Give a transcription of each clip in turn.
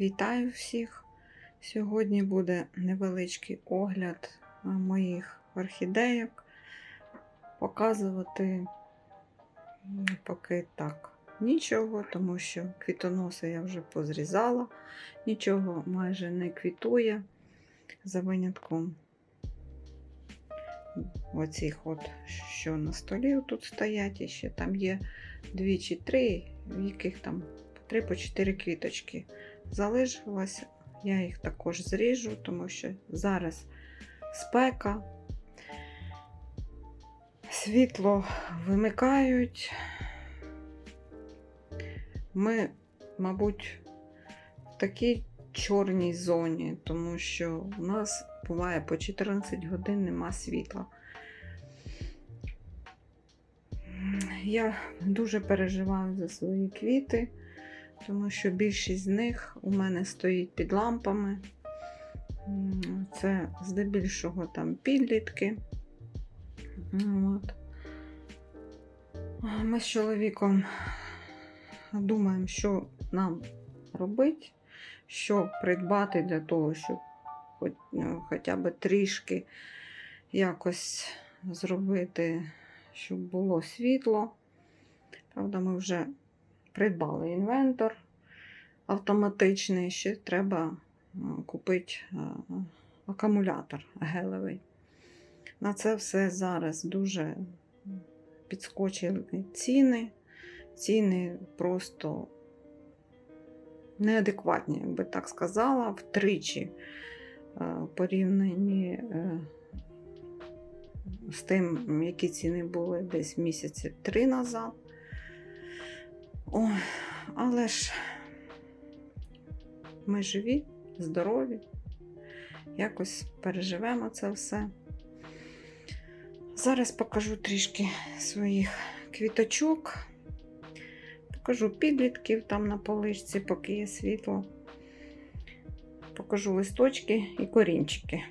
Вітаю всіх! Сьогодні буде невеличкий огляд е, моїх орхідеїк. Показувати поки так нічого, тому що квітоноси я вже позрізала, нічого майже не квітує. За винятком оцих от, що на столі тут стоять, і ще там є дві чи три, в яких там три по чотири квіточки залишилось. Я їх також зріжу, тому що зараз спека, світло вимикають. Ми, мабуть, в такій чорній зоні, тому що у нас буває по 14 годин нема світла. Я дуже переживаю за свої квіти, тому що більшість з них у мене стоїть під лампами. Це здебільшого там підлітки. От. Ми з чоловіком думаємо, що нам робити, що придбати для того, щоб ну, хоча б трішки якось зробити, щоб було світло. Правда, ми вже придбали інвентор автоматичний, ще треба купити е, акумулятор гелевий. На це все зараз дуже підскочили ціни. Ціни просто неадекватні, як би так сказала, втричі е, порівняні е, з тим, які ціни були десь місяці три назад. Ой, але ж ми живі, здорові, якось переживемо це все. Зараз покажу трішки своїх квіточок. Покажу підлітків там на поличці, поки є світло. Покажу листочки і корінчики,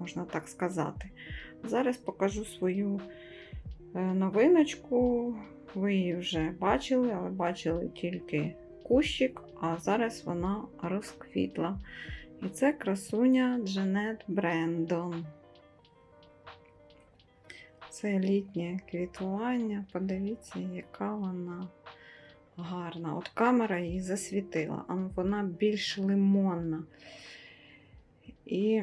можна так сказати. Зараз покажу свою е, новиночку. Ви її вже бачили, але бачили тільки кущик, а зараз вона розквітла. І це красуня Джанет Брендон. Це літнє квітування. Подивіться, яка вона гарна. От камера її засвітила, а вона більш лимонна. І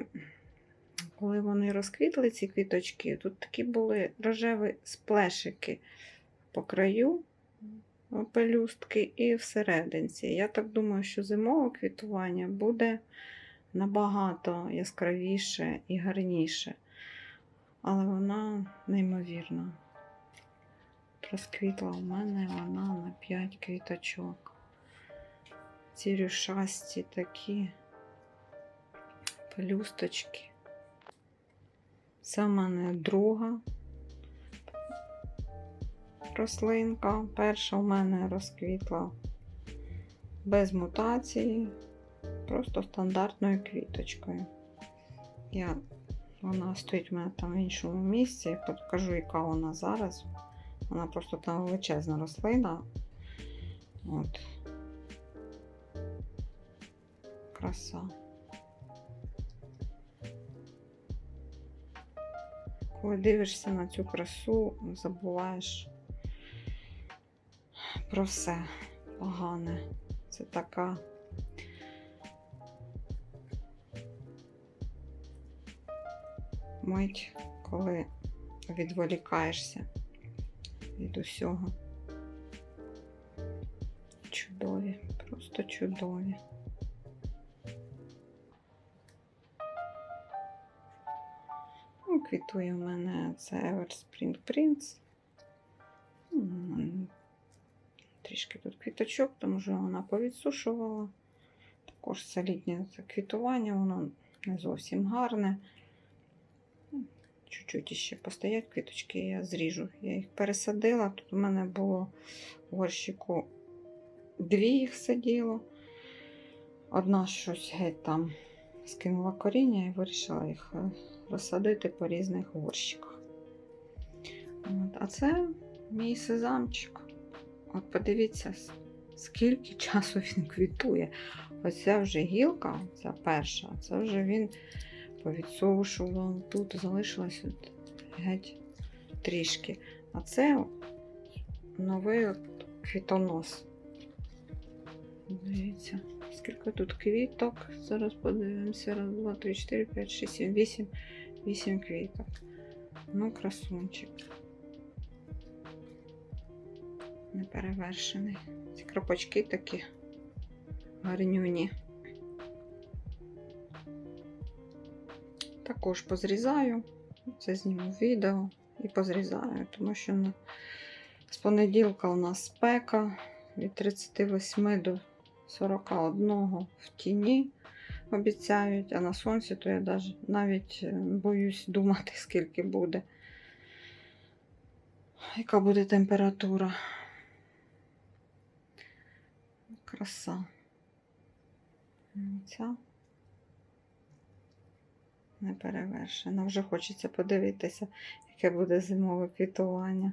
коли вони розквітли, ці квіточки, тут такі були рожеві сплешики по краю пелюстки і всерединці. Я так думаю, що зимове квітування буде набагато яскравіше і гарніше. Але вона неймовірна. Розквітла у мене вона на 5 квіточок. Ці рюшасті такі пелюсточки. Це в мене друга рослинка. Перша у мене розквітла без мутації, просто стандартною квіточкою. Я, вона стоїть у мене там в іншому місці. Я покажу, яка вона зараз. Вона просто там величезна рослина. От. Краса. Коли дивишся на цю красу, забуваєш про все погане. Це така. Мить, коли відволікаєшся від усього. Чудові, просто чудові. Ну, квітує в мене це Ever Spring Prince. Трішки тут квіточок, тому що вона повідсушувала. Також це квітування, воно не зовсім гарне. Ну, Чуть-чуть ще постоять квіточки, я зріжу. Я їх пересадила. Тут у мене було в горщику дві їх сиділо. Одна щось геть там скинула коріння і вирішила їх е, розсадити по різних горщиках. От. А це мій сезамчик. От подивіться, скільки часу він квітує. Оця вже гілка, ця перша, це вже він повідсушував. Тут залишилось от геть трішки. А це новий квітонос. Дивіться, скільки тут квіток. Зараз подивимося. Раз, два, три, чотири, п'ять, шість, сім, вісім. Вісім квіток. Ну, красунчик. Неперевершений. Ці кропочки такі гарнюні. Також позрізаю. Це зніму відео і позрізаю, тому що на... з понеділка у нас спека від 38 до 41 в тіні обіцяють, а на сонці то я навіть е, боюсь думати, скільки буде. Яка буде температура. Краса. Ця не перевершена. Вже хочеться подивитися, яке буде зимове квітування.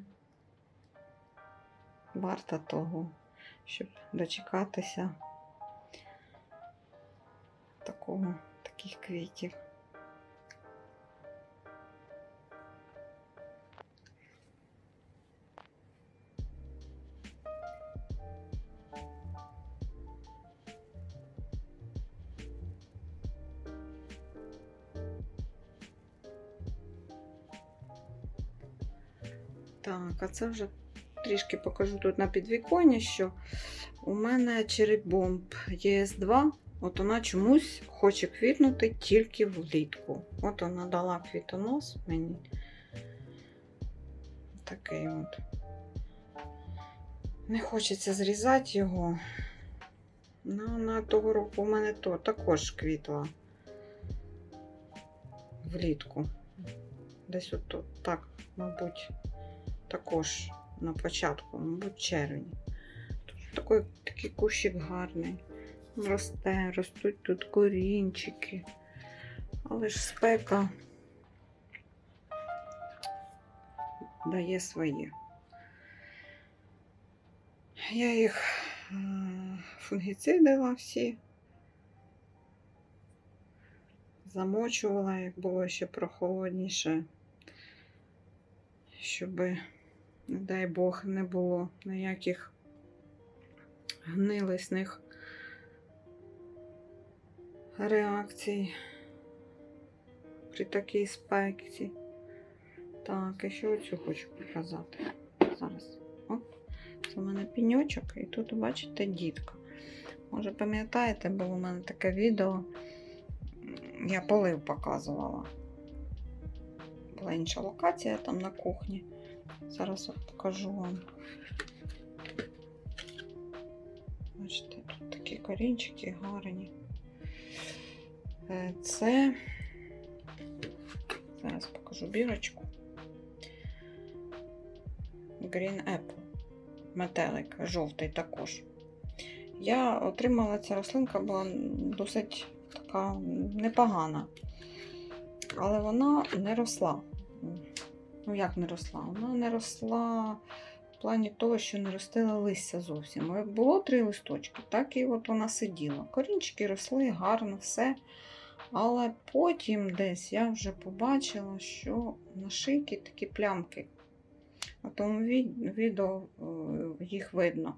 Варта того, щоб дочекатися такого, таких квітів. Так, а це вже трішки покажу тут на підвіконні, що у мене черепбомб ЄС2, от вона чомусь хоче квітнути тільки влітку. От вона дала квітонос мені. Такий от. Не хочеться зрізати його. Ну, на того року у мене то також квітла влітку. Десь от тут, так, мабуть також на початку, мабуть, червні. Тут такий, такий кущик гарний. Росте, ростуть тут корінчики. Але ж спека дає своє. Я їх е, фунгіцидила всі, замочувала, як було ще прохолодніше, щоби не дай Бог, не було ніяких гнилисних реакцій при такій спекці. Так, і ще оцю хочу показати. Зараз. Оп, це у мене піньочок, і тут, бачите, дітка. Може, пам'ятаєте, було у мене таке відео, я полив показувала. Була інша локація там на кухні. Зараз от покажу вам. Бачите, тут такі корінчики гарні. Е, Це зараз покажу бірочку. Green Apple. Метелик, жовтий також. Я отримала ця рослинка, була досить така непогана, але вона не росла. Ну, як не росла? Вона не росла в плані того, що не ростила листя зовсім. Було три листочки, так і от вона сиділа. Корінчики росли гарно, все. Але потім десь я вже побачила, що на шийці такі плямки. На тому відео е, їх видно.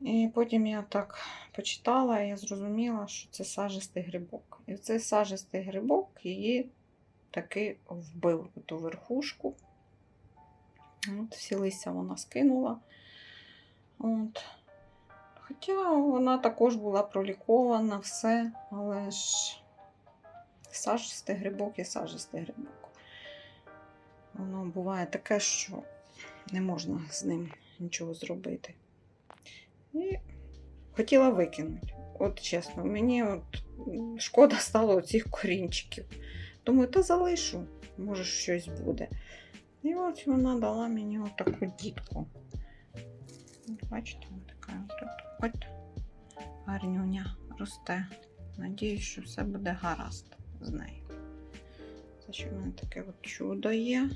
І потім я так почитала і я зрозуміла, що це сажистий грибок. І цей сажистий грибок її таки вбив ту верхушку. От, Всі листя вона скинула. От. Хоча вона також була пролікована, все, але ж сажистий грибок і сажистий грибок. Воно буває таке, що не можна з ним нічого зробити. І хотіла викинути. От чесно, мені от шкода стало оцих корінчиків. Думаю, та залишу, може щось буде. І от вона дала мені отаку дітку. Бачите, ось така от, гарнюня росте. Надіюсь, що все буде гаразд з нею. Це що в мене таке от чудо є.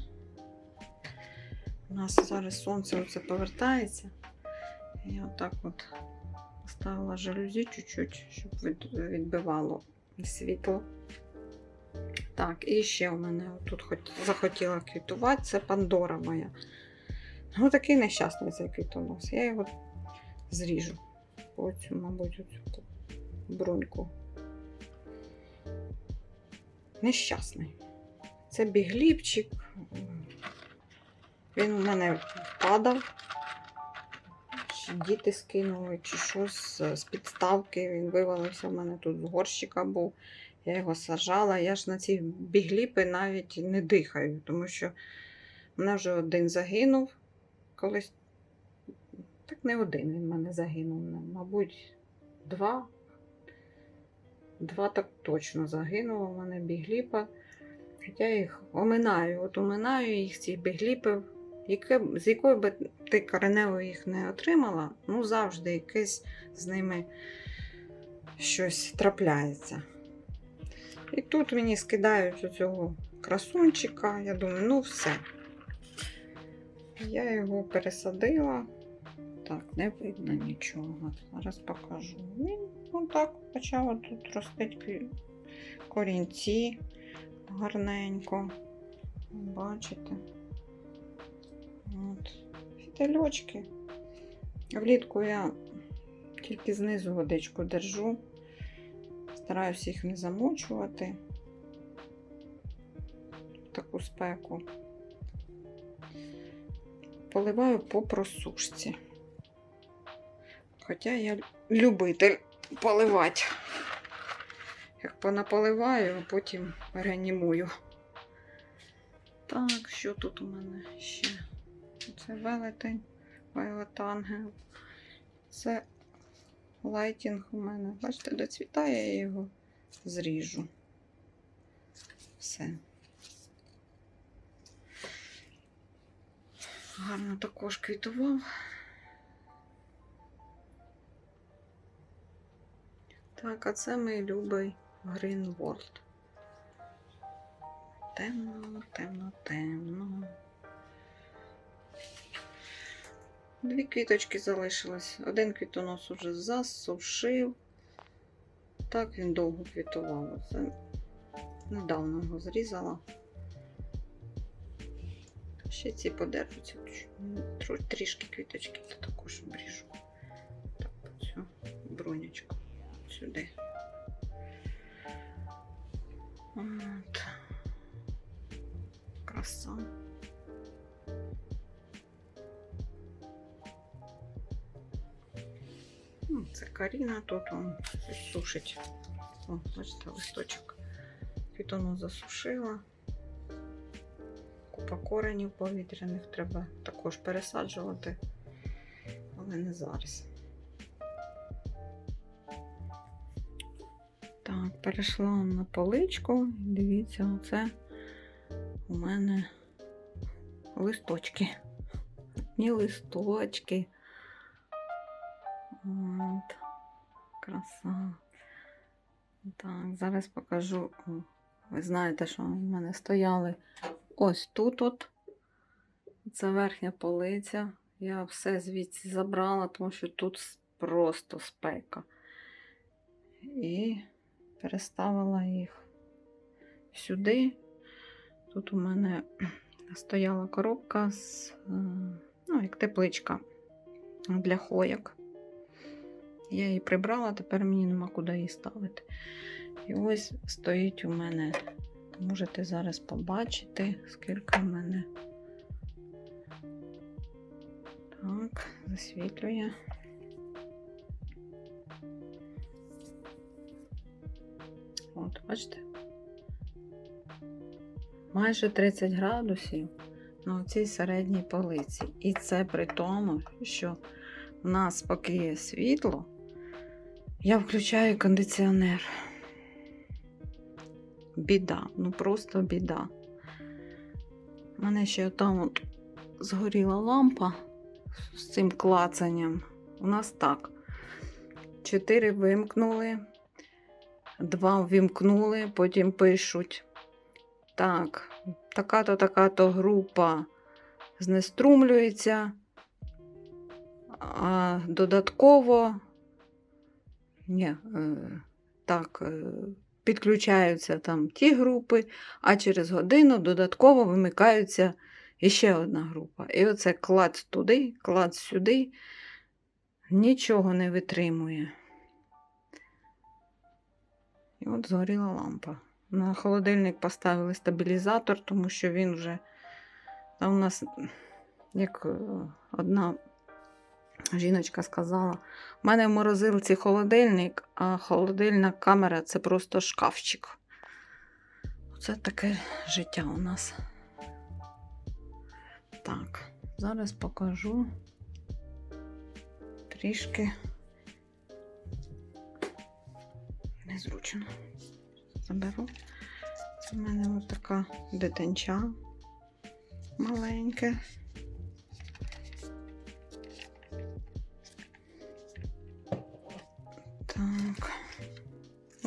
У нас зараз сонце оце повертається. Я отак от поставила жалюзі чуть-чуть, щоб відбивало світло. Так, і ще у мене тут хоч захотіла квітувати, це Пандора моя. Ну, такий нещасний цей квітонос. Я його зріжу. Оцю, мабуть, оцю бруньку. Нещасний. Це бігліпчик. Він у мене падав. Діти скинули, чи щось з підставки. Він вивалився в мене тут з горщика був. Я його сажала. Я ж на ці бігліпи навіть не дихаю, тому що в мене вже один загинув колись. Так не один він в мене загинув. Мабуть, два. Два так точно загинуло в мене бігліпа. Я їх оминаю, от оминаю їх ці бігліпи, яке, з якої би ти коренево їх не отримала, ну завжди якесь з ними щось трапляється. І тут мені скидають оцього красунчика. Я думаю, ну все. Я його пересадила. Так, не видно нічого. Зараз покажу. Він отак почав тут ростити корінці гарненько. Бачите? От. Фітильочки. Влітку я тільки знизу водичку держу. Стараюся їх не замочувати. в Таку спеку. Поливаю по просушці. Хоча я любитель поливати. Як понаполиваю, а потім реанімую. Так, що тут у мене ще? Це велетень, вайлотангел. Це лайтінг у мене. Бачите, доцвітає, я його зріжу. Все. Гарно також квітував. Так, а це мій любий World. Темно, темно, темно. Дві квіточки залишилось. Один квітонос уже засушив. Так він довго квітував. Це недавно його зрізала. Ще ці подержуться. Трішки квіточки то також обріжу. Так, цю бронячку сюди. От. Краса. Це Каріна тут он сушить. О, бачите, листочок. Квітону засушила. Купа коренів повітряних треба також пересаджувати, але не зараз. Так, перейшла на поличку. Дивіться, оце у мене листочки. Ні листочки. Зараз покажу. Ви знаєте, що в мене стояли ось тут от. Це верхня полиця. Я все звідси забрала, тому що тут просто спека. І переставила їх сюди. Тут у мене стояла коробка з, е, ну, як тепличка для хояк. Я її прибрала, тепер мені нема куди її ставити. І ось стоїть у мене, можете зараз побачити, скільки в мене. Так, засвітлює. От, бачите? Майже 30 градусів на цій середній полиці. І це при тому, що в нас поки є світло, я включаю кондиціонер. Біда, ну просто біда. У мене ще там от згоріла лампа з цим клацанням. У нас так. Чотири вимкнули, два ввімкнули, потім пишуть. Так, така-то, така-то група знеструмлюється. А додатково ні, е, так, е, підключаються там ті групи, а через годину додатково вимикаються іще одна група. І оце клац туди, клац сюди, нічого не витримує. І от згоріла лампа. На холодильник поставили стабілізатор, тому що він вже там у нас, як е, одна жіночка сказала, у мене в морозилці холодильник, а холодильна камера це просто шкафчик. Оце таке життя у нас. Так, зараз покажу трішки незручно. Заберу. Це в мене ось така дитинча маленьке.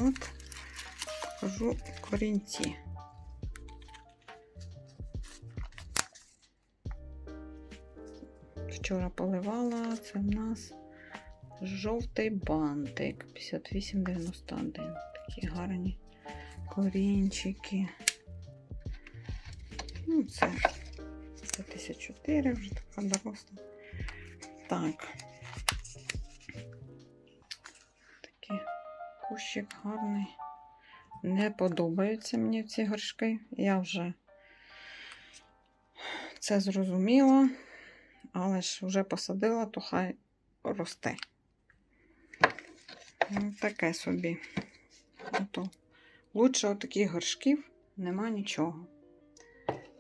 От покажу корінці. Вчора поливала, це в нас жовтий бантик 5891. Такі гарні корінчики. Ну, це, це 1004, вже така доросла. Так. Кущик гарний. Не подобаються мені ці горшки. Я вже це зрозуміла, але ж вже посадила, то хай росте. Ну, Таке собі. Ото. Лучше таких горшків нема нічого.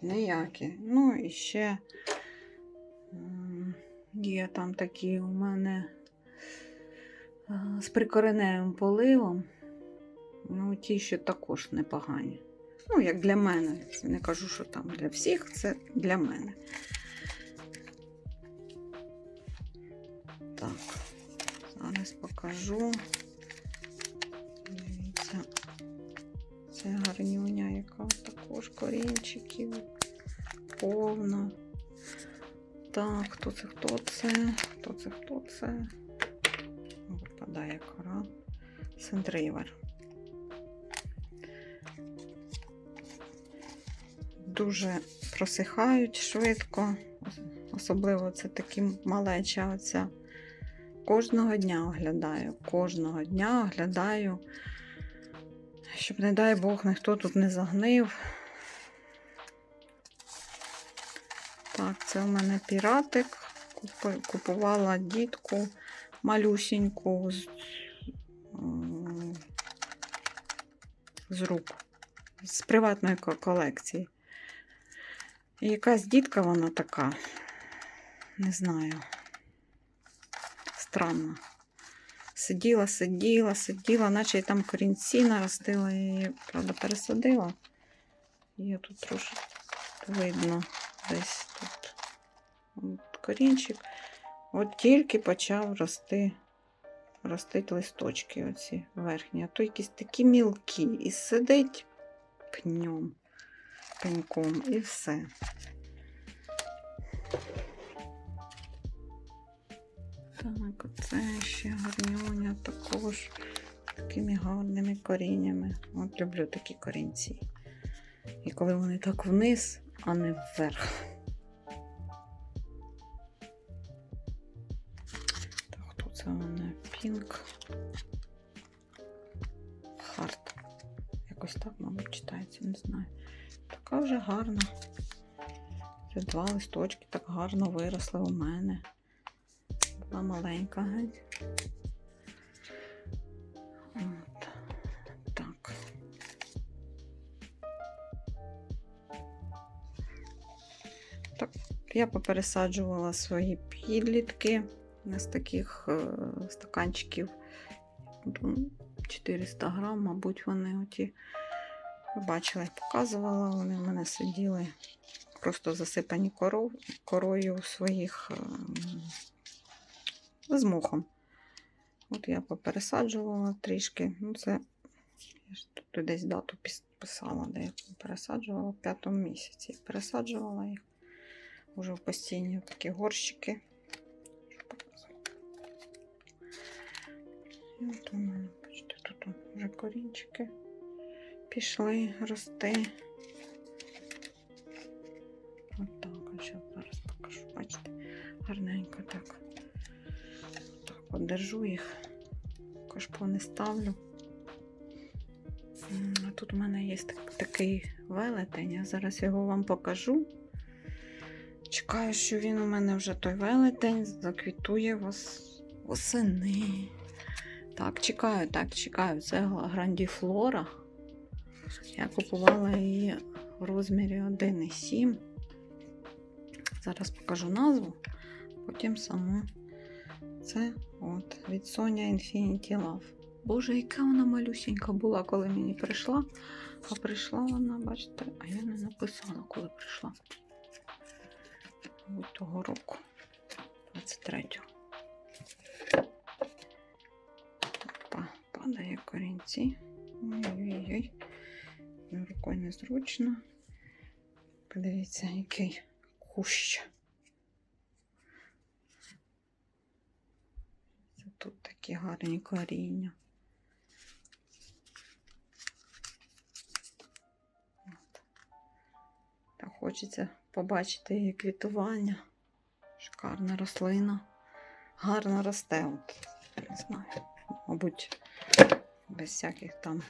Ніякі. Ну і ще є там такі у мене з прикореневим поливом. Ну, ті, що також непогані. Ну, як для мене. Не кажу, що там для всіх, це для мене. Так, зараз покажу. Дивіться. Це гарнюня, яка також корінчиків повна. Так, хто це, хто це? Хто це, хто це? Випадає кора. Сентрівер. Дуже просихають швидко. Особливо це такі малеча оця. Кожного дня оглядаю. Кожного дня оглядаю щоб, не дай Бог, ніхто тут не загнив. Так, це у мене піратик. Купувала дітку малюсіньку з, з рук, з приватної колекції. І якась дітка вона така, не знаю, странна. Сиділа, сиділа, сиділа, наче й там корінці наростила, її, правда, пересадила. Є тут трошки видно десь тут От корінчик. От тільки почав рости, ростить листочки оці верхні, а то якісь такі мілкі. І сидить пнем, пеньком, і все. Так, оце ще гарнюня також такими гарними коріннями. От люблю такі корінці. І коли вони так вниз, а не вверх. Два листочки так гарно виросли у мене. Була маленька геть. От. Так. Так, я попересаджувала свої підлітки з таких е, стаканчиків. Ну, 400 грам, мабуть, вони оті. Бачила, я показувала, вони в мене сиділи просто засипані коров, корою своїх ем, з мохом. От я попересаджувала трішки. Ну, це я ж тут десь дату пис- писала, де я пересаджувала в п'ятому місяці. Пересаджувала їх уже в постійні такі горщики. І от у мене, бачите, тут вже корінчики пішли рости. Гарненько так. Так, от держу їх, кашпо не ставлю. Тут у мене є такий велетень, я зараз його вам покажу. Чекаю, що він у мене вже той велетень заквітує вос... восени. Так, чекаю, так, чекаю. Це грандіфлора. Я купувала її в розмірі 1,7. Зараз покажу назву, потім саму. Це от від Sonia Infinity Love. Боже, яка вона малюсенька була, коли мені прийшла. А прийшла вона, бачите, а я не написала, коли прийшла. От того року. 23-го. Па- Падає корінці. Ой-ой-ой. Рукою незручно. Подивіться, який кущ. Це тут такі гарні коріння. От. Так хочеться побачити її квітування. Шикарна рослина. Гарно росте. От, не знаю. Мабуть, без всяких там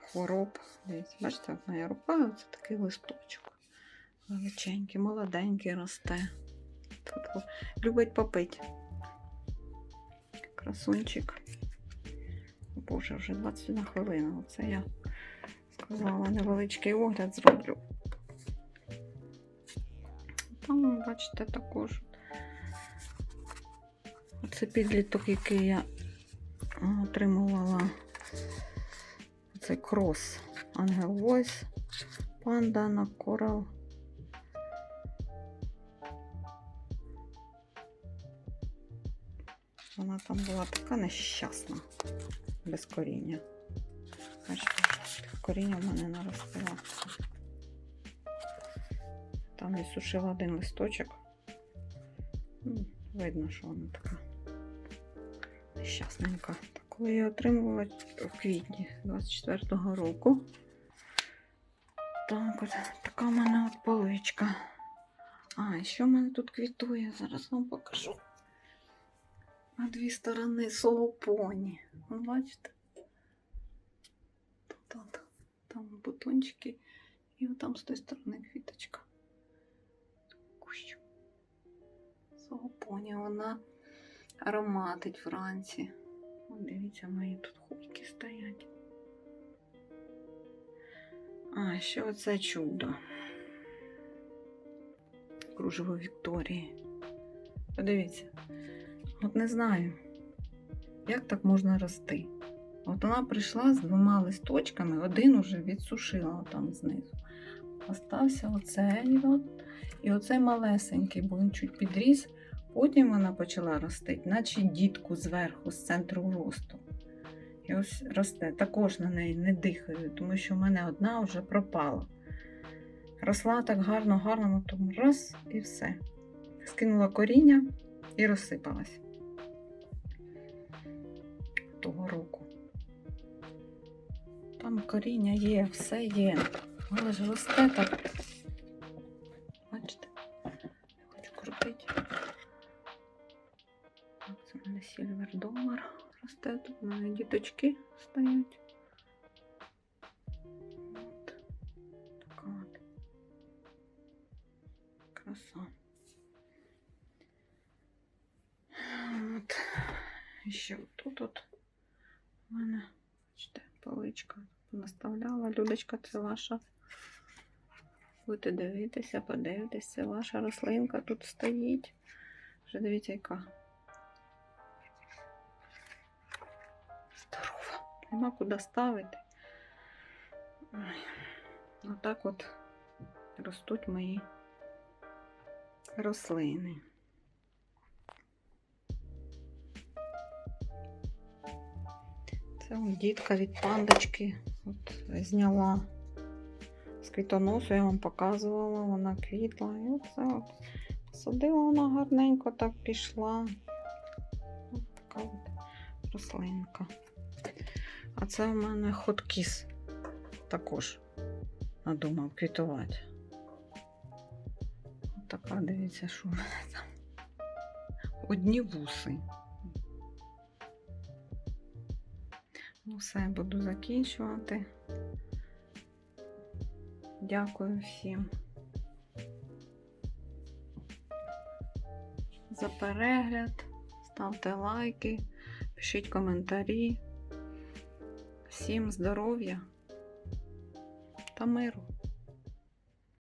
хвороб. Дивіться, бачите, от моя рука, це такий листочок. Величенький, молоденький росте. Тут любить попити. Красунчик. Боже, вже 21 хвилина. Оце я сказала, невеличкий огляд зроблю. Там, бачите, також. Оце підліток, який я отримувала. Це крос Angel Voice, панда на Coral. Там була така нещасна, без коріння. Бачите, коріння в мене наростило. Там і сушила один листочок. Ну, Видно, що вона така нещасненька. Коли я отримувала в квітні 24-го року. Так, от така в мене от поличка. А, і що в мене тут квітує? Зараз вам покажу. На дві сторони солопоні. Ви бачите? Тут от, там бутончики. І там з тої сторони квіточка. Кущ. Солопоні, вона ароматить вранці. От дивіться, мої тут хуйки стоять. А, ще оце чудо. Кружево Вікторії. Подивіться. От не знаю, як так можна рости. От вона прийшла з двома листочками, один уже відсушила там знизу. Остався оцей от, і оцей малесенький, бо він чуть підріс. Потім вона почала рости, наче дітку зверху, з центру росту. І ось росте. Також на неї не дихаю, тому що в мене одна вже пропала. Росла так гарно, гарно, потім раз і все. Скинула коріння і розсипалась того року. Там коріння є, все є. Але ж росте так. Бачите? Я хочу крутити. Так, це в мене сільвер долар росте. Тут у мене діточки стоять. От. Така от. Краса. От. І ще тут от У мене бачите, поличка наставляла. Людочка, це ваша. Будете дивитися, подивитися, це ваша рослинка тут стоїть. Вже дивіться, яка. Здорова. Нема куди ставити. Отак от ростуть мої рослини. Це он дітка від пандочки. От зняла з квітоносу, я вам показувала, вона квітла. І оце от посадила вона гарненько так пішла. От. така от рослинка. А це в мене хоткіс також надумав квітувати. От така, дивіться, що в мене там. Одні вуси. Ну, все, буду закінчувати. Дякую всім за перегляд. Ставте лайки, пишіть коментарі. Всім здоров'я та миру!